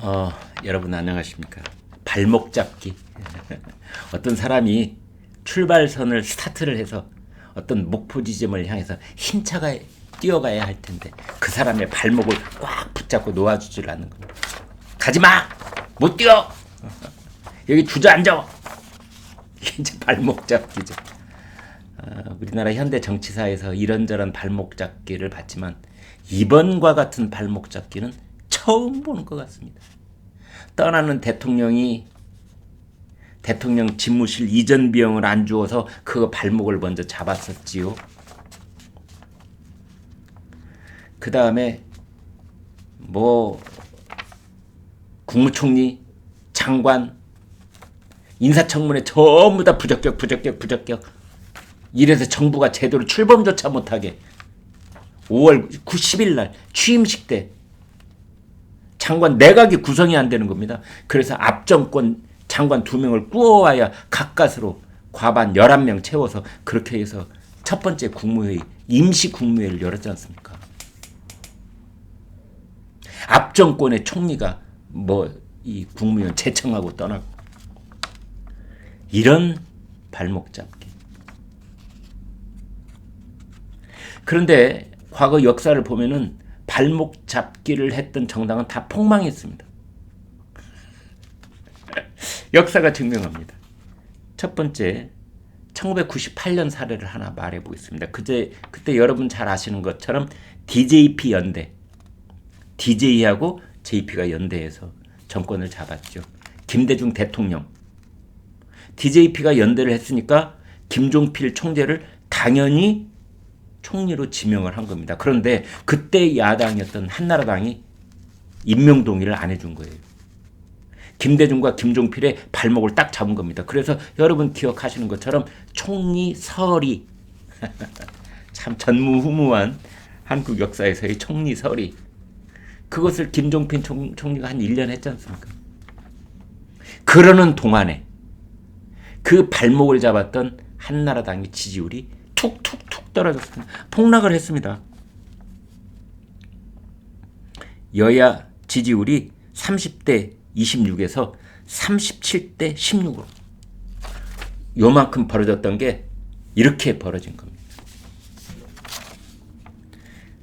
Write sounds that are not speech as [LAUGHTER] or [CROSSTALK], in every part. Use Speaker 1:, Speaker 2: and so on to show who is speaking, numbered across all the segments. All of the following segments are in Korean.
Speaker 1: 어, 여러분 안녕하십니까? 발목 잡기. [LAUGHS] 어떤 사람이 출발선을 스타트를 해서 어떤 목표 지점을 향해서 힘차가 뛰어가야 할 텐데 그 사람의 발목을 꽉 붙잡고 놓아주질 않는 겁니다. 가지 마! 못 뛰어! 여기 주저앉아! [LAUGHS] 이제 발목 잡기죠. 어, 우리나라 현대 정치사에서 이런저런 발목 잡기를 봤지만 이번과 같은 발목 잡기는 처음 보는 것 같습니다. 떠나는 대통령이 대통령 집무실 이전 비용을 안 주어서 그 발목을 먼저 잡았었지요. 그 다음에 뭐 국무총리, 장관, 인사청문회 전부 다 부적격, 부적격, 부적격. 이래서 정부가 제대로 출범조차 못하게 5월 90일 날 취임식 때 장관 내각이 구성이 안 되는 겁니다. 그래서 앞정권 장관 두 명을 꾸어와야 가까스로 과반 11명 채워서 그렇게 해서 첫 번째 국무회의 임시 국무회의를 열었지 않습니까? 앞정권의 총리가 뭐 이 국무위원 제청하고 떠나고 이런 발목 잡기. 그런데 과거 역사를 보면은 발목 잡기를 했던 정당은 다 폭망했습니다. 역사가 증명합니다. 첫 번째 1998년 사례를 하나 말해 보겠습니다. 그때 그때 여러분 잘 아시는 것처럼 DJP 연대 DJ하고 JP가 연대해서 정권을 잡았죠. 김대중 대통령 DJP가 연대를 했으니까 김종필 총재를 당연히 총리로 지명을 한 겁니다. 그런데 그때 야당이었던 한나라당이 임명 동의를 안 해준 거예요. 김대중과 김종필의 발목을 딱 잡은 겁니다. 그래서 여러분 기억하시는 것처럼 총리 설이 [LAUGHS] 참 전무후무한 한국 역사에서의 총리 설이 그것을 김종필 총, 총리가 한 1년 했지 않습니까? 그러는 동안에 그 발목을 잡았던 한나라당의 지지율이 툭툭툭 떨어졌습니다. 폭락을 했습니다. 여야 지지율이 30대 26에서 37대 16으로 요만큼 벌어졌던 게 이렇게 벌어진 겁니다.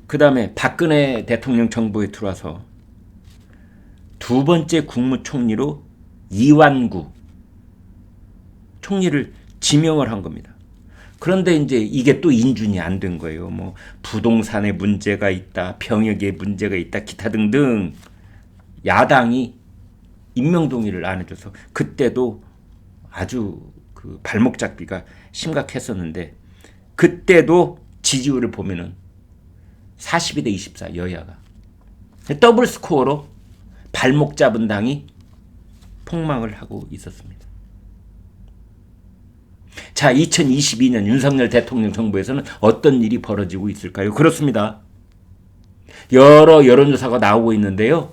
Speaker 1: 그 다음에 박근혜 대통령 정부에 들어와서 두 번째 국무총리로 이완구 총리를 지명을 한 겁니다. 그런데 이제 이게 또 인준이 안 된 거예요. 뭐 부동산에 문제가 있다, 병역에 문제가 있다, 기타 등등 야당이 임명 동의를 안 해줘서 그때도 아주 그 발목 잡기가 심각했었는데 그때도 지지율을 보면은 42대 24 여야가 더블 스코어로 발목 잡은 당이 폭망을 하고 있었습니다. 자, 2022년 윤석열 대통령 정부에서는 어떤 일이 벌어지고 있을까요? 그렇습니다. 여러 여론조사가 나오고 있는데요.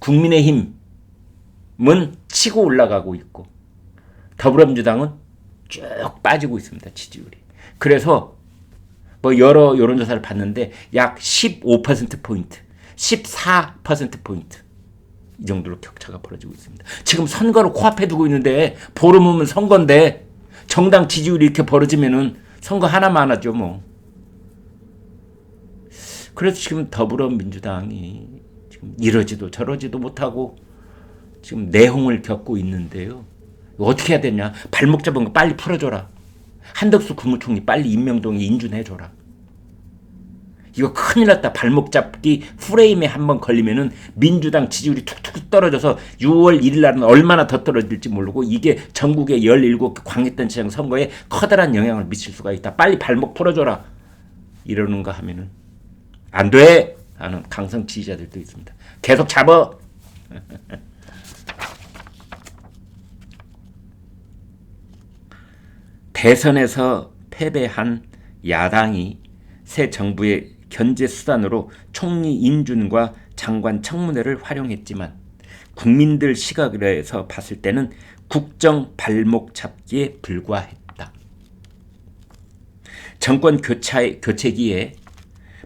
Speaker 1: 국민의힘은 치고 올라가고 있고 더불어민주당은 쭉 빠지고 있습니다. 지지율이. 그래서 뭐 여러 여론조사를 봤는데 약 15%포인트, 14%포인트 이 정도로 격차가 벌어지고 있습니다. 지금 선거를 코앞에 두고 있는데 보름 후면 선거인데 정당 지지율이 이렇게 벌어지면은 선거 하나만 하죠 뭐. 그래서 지금 더불어민주당이 지금 이러지도 저러지도 못하고 지금 내홍을 겪고 있는데요. 어떻게 해야 되냐? 발목 잡은 거 빨리 풀어줘라. 한덕수 국무총리 빨리 임명동의 인준해줘라. 이거 큰일 났다. 발목 잡기 프레임에 한번 걸리면은 민주당 지지율이 툭툭 떨어져서 6월 1일 날은 얼마나 더 떨어질지 모르고 이게 전국의 17개 광역단체장 선거에 커다란 영향을 미칠 수가 있다. 빨리 발목 풀어줘라. 이러는 거 하면은 안 돼! 하는 강성 지지자들도 있습니다. 계속 잡아! [LAUGHS] 대선에서 패배한 야당이 새 정부의 견제 수단으로 총리 인준과 장관 청문회를 활용했지만 국민들 시각에서 봤을 때는 국정 발목 잡기에 불과했다. 정권 교체, 교체기에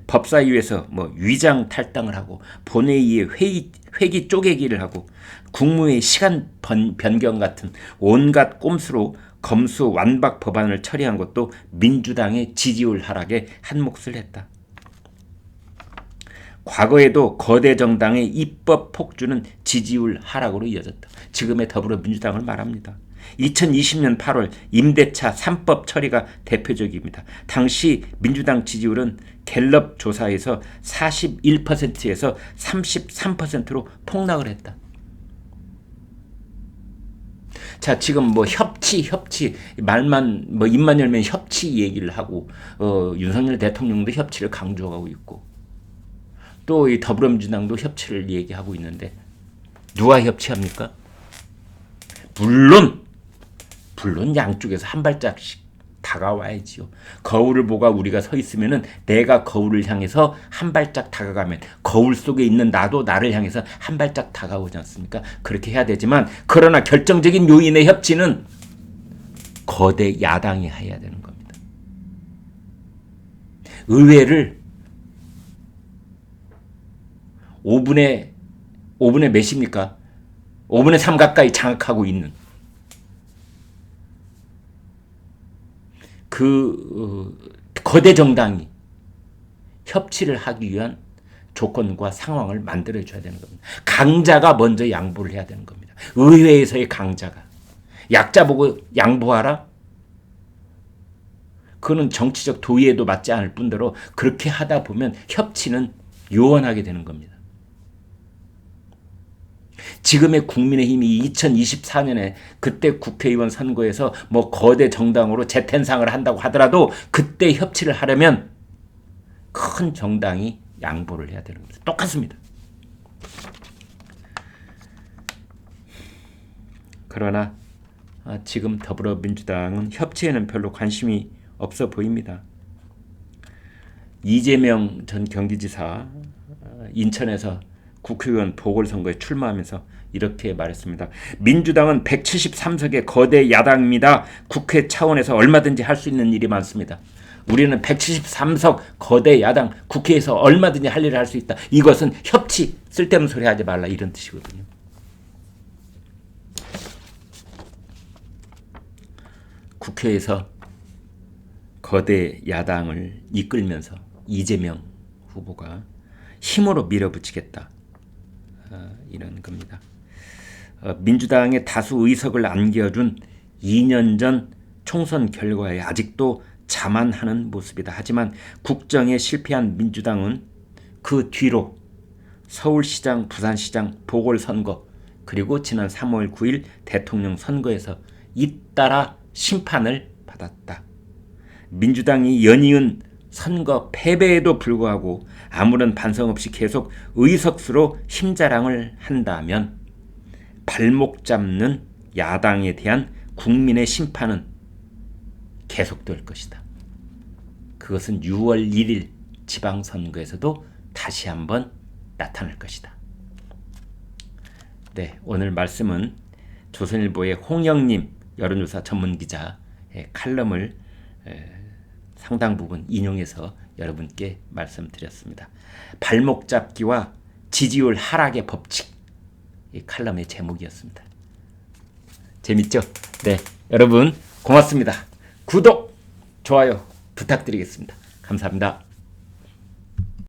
Speaker 1: 법사위에서 뭐 위장 탈당을 하고 본회의에 회의 회기 쪼개기를 하고 국무회의 시간 번- 변경 같은 온갖 꼼수로 검수 완박 법안을 처리한 것도 민주당의 지지율 하락에 한 몫을 했다. 과거에도 거대 정당의 입법 폭주는 지지율 하락으로 이어졌다. 지금의 더불어민주당을 말합니다. 2020년 8월 임대차 3법 처리가 대표적입니다. 당시 민주당 지지율은 갤럽 조사에서 41%에서 33%로 폭락을 했다. 자 지금 뭐 협치 협치 말만 뭐 입만 열면 협치 얘기를 하고 어, 윤석열 대통령도 협치를 강조하고 있고 또 이 더불어민주당도 협치를 얘기하고 있는데 누가 협치합니까? 물론 물론 양쪽에서 한 발짝씩 다가와야지요. 거울을 보고 우리가 서 있으면은 내가 거울을 향해서 한 발짝 다가가면 거울 속에 있는 나도 나를 향해서 한 발짝 다가오지 않습니까? 그렇게 해야 되지만 그러나 결정적인 요인의 협치는 거대 야당이 해야 되는 겁니다. 의회를 5분의 5분의 몇입니까? 5분의 3 가까이 장악하고 있는 그 어, 거대 정당이 협치를 하기 위한 조건과 상황을 만들어 줘야 되는 겁니다. 강자가 먼저 양보를 해야 되는 겁니다. 의회에서의 강자가 약자 보고 양보하라. 그거는 정치적 도의에도 맞지 않을 뿐더러 그렇게 하다 보면 협치는 요원하게 되는 겁니다. 지금의 국민의힘이 2024년에 그때 국회의원 선거에서 뭐 거대 정당으로 재탄생을 한다고 하더라도 그때 협치를 하려면 큰 정당이 양보를 해야 되는 겁니다. 똑같습니다. 그러나 아, 지금 더불어민주당은 협치에는 별로 관심이 없어 보입니다. 이재명 전 경기지사 아, 인천에서 국회의원 보궐선거에 출마하면서 이렇게 말했습니다. 민주당은 173석의 거대 야당입니다. 국회 차원에서 얼마든지 할 수 있는 일이 많습니다. 우리는 173석 거대 야당 국회에서 얼마든지 할 일을 할 수 있다. 이것은 협치 쓸데없는 소리 하지 말라 이런 뜻이거든요. 국회에서 거대 야당을 이끌면서 이재명 후보가 힘으로 밀어붙이겠다. 어, 이런 겁니다. 어, 민주당의 다수 의석을 안겨준 2년 전 총선 결과에 아직도 자만하는 모습이다. 하지만 국정에 실패한 민주당은 그 뒤로 서울시장, 부산시장 보궐선거 그리고 지난 3월 9일 대통령 선거에서 잇따라 심판을 받았다. 민주당이 연이은 선거 패배에도 불구하고 아무런 반성 없이 계속 의석수로 힘자랑을 한다면 발목 잡는 야당에 대한 국민의 심판은 계속될 것이다. 그것은 6월 1일 지방선거에서도 다시 한번 나타날 것이다. 네, 오늘 말씀은 조선일보의 홍영님 여론조사 전문기자의 칼럼을 상당 부분 인용해서 여러분께 말씀드렸습니다. 발목 잡기와 지지율 하락의 법칙 이 칼럼의 제목이었습니다. 재밌죠? 네, 여러분 고맙습니다. 구독, 좋아요 부탁드리겠습니다. 감사합니다.